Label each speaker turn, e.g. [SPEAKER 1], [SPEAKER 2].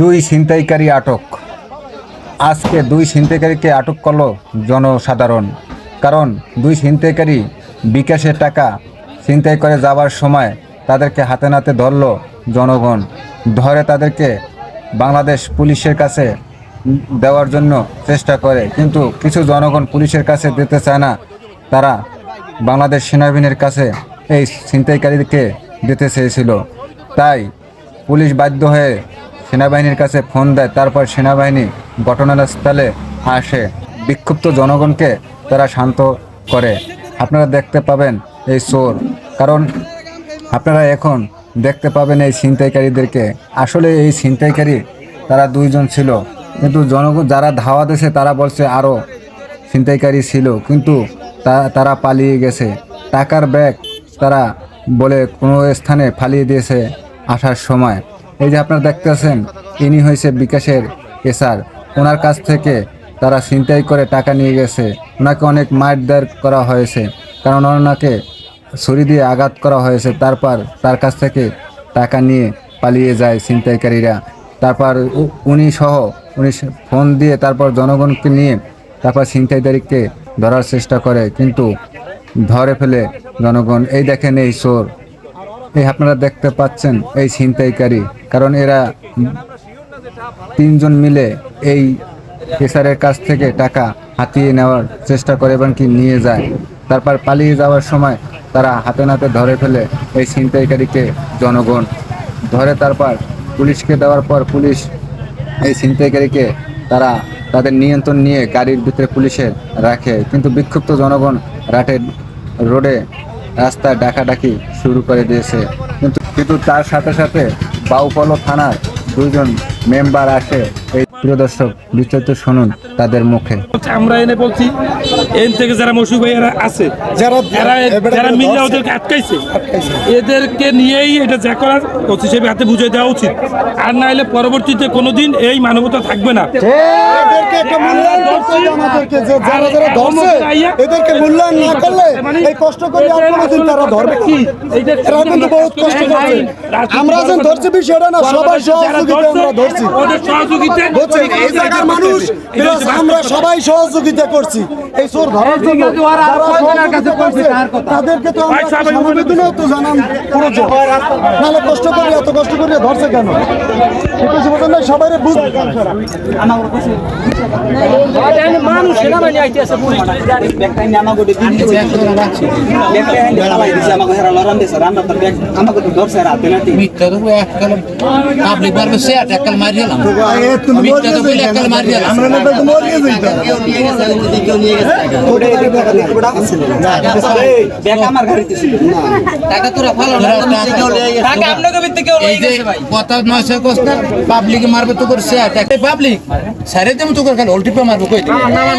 [SPEAKER 1] দুই ছিনতাইকারী আটক। আজকে দুই ছিনতাইকারীকে আটক করল জনসাধারণ। কারণ দুই ছিনতাইকারী বিকাশের টাকা ছিনতাই করে যাওয়ার সময় তাদেরকে হাতে নাতে ধরলো জনগণ। ধরে তাদেরকে বাংলাদেশ পুলিশের কাছে দেওয়ার জন্য চেষ্টা করে। কিন্তু কিছু জনগণ পুলিশের কাছে দিতে চায় না। তারা বাংলাদেশ সেনাবাহিনীর কাছে এই ছিনতাইকারীকে দিতে চেয়েছিল। তাই পুলিশ বাধ্য হয়ে সেনাবাহিনীর কাছে ফোন দেয়, তারপর সেনাবাহিনী ঘটনাস্থলে আসে। বিক্ষুব্ধ জনগণকে তারা শান্ত করে। আপনারা দেখতে পাবেন এই চোর। কারণ আপনারা এখন দেখতে পাবেন এই ছিনতাইকারীদেরকে। আসলে এই ছিনতাইকারী তারা দুইজন ছিল। কিন্তু জনগণ যারা ধাওয়া দিয়েছে, তারা বলছে আরও ছিনতাইকারী ছিল। কিন্তু তারা পালিয়ে গেছে। টাকার ব্যাগ তারা বলে কোনো স্থানে ফালিয়ে দিয়েছে আসার সময়। এই যে আপনারা দেখতেছেন, ইনি হয়েছে বিকাশের এসার ওনার কাছ থেকে তারা ছিনতাই করে টাকা নিয়ে গেছে। ওনাকে অনেক মারধর করা হয়েছে। কারণ ওনাকে ছুরি দিয়ে আঘাত করা হয়েছে। তারপর তার কাছ থেকে টাকা নিয়ে পালিয়ে যায় ছিনতাইকারীরা। তারপর উনি সহ, উনি ফোন দিয়ে তারপর জনগণকে নিয়ে তারপর ছিনতাইকারীকে ধরার চেষ্টা করে। কিন্তু ধরে ফেলে জনগণ, এই দেখেন এই চোর। এই আপনারা দেখতে পাচ্ছেন এই ছিনতাইকারী, কারণ এরা তিনজন মিলে এই কেসারের কাছ থেকে টাকা হাতিয়ে নেওয়ার চেষ্টা করে এবং কি নিয়ে যায়। তারপর পালিয়ে যাওয়ার সময় তারা হাতে নাতে ধরে ফেলে এই ছিনতাইকারীকে জনগণ। ধরে তারপর পুলিশকে দেওয়ার পর পুলিশ এই ছিনতাইকারীকে তারা তাদের নিয়ন্ত্রণ নিয়ে গাড়ির ভিতরে পুলিশে রাখে। কিন্তু বিক্ষুব্ধ জনগণ রাটের রোডে রাস্তায় ডাকাডাকি শুরু করে দিয়েছে। কিন্তু কিন্তু তার সাথে সাথে বাউপলো থানার দুজন মেম্বার আসে। এই প্রিয় দর্শক, বিস্তারিত শুনুন তাদের মুখে।
[SPEAKER 2] আমরা এনে বলছি এন থেকে যারা মসুর ভাইয়ারা আছে
[SPEAKER 3] যারা
[SPEAKER 2] যারা যারা মিলে ওদেরকে আটকাইছে এদেরকে নিয়েই এটা যা করার ওসি হিসেবে হাতে বুঝে দেওয়া উচিত। আর না হলে পরবর্তীতে কোনোদিন এই মানবতা থাকবে না।
[SPEAKER 3] এদেরকে মূল্যায়ন করতে হবে আমাদেরকে যে যারা যারা ধরছে এদেরকে মূল্যায়ন না করলে এই কষ্ট করে আর কোনোদিন তারা ধরবে কি এরা কিন্তু বহুত কষ্ট করছে। আমরা যেন ধরছি বিষয়টা না সবাই সহযোগিতা আমরা ধরছি।
[SPEAKER 2] ওদের সহযোগিতা
[SPEAKER 3] বুঝছেন এই জায়গার মানুষ আমরা সবাই সহযোগিতা করছি। এই চোর ধরার জন্য তাদেরকে তো আমরা তো জানান প্রয়োজন নাহলে কষ্ট করে এত কষ্ট করে ধরছে কেন? সবাই বুঝ আমরা না
[SPEAKER 4] কথা নয় সে কষ্ট পাবলিকে মারবে তো করছে পাবলিক সারে দেবো তো করে খালি উল্টিপে মারবে কই
[SPEAKER 5] নামান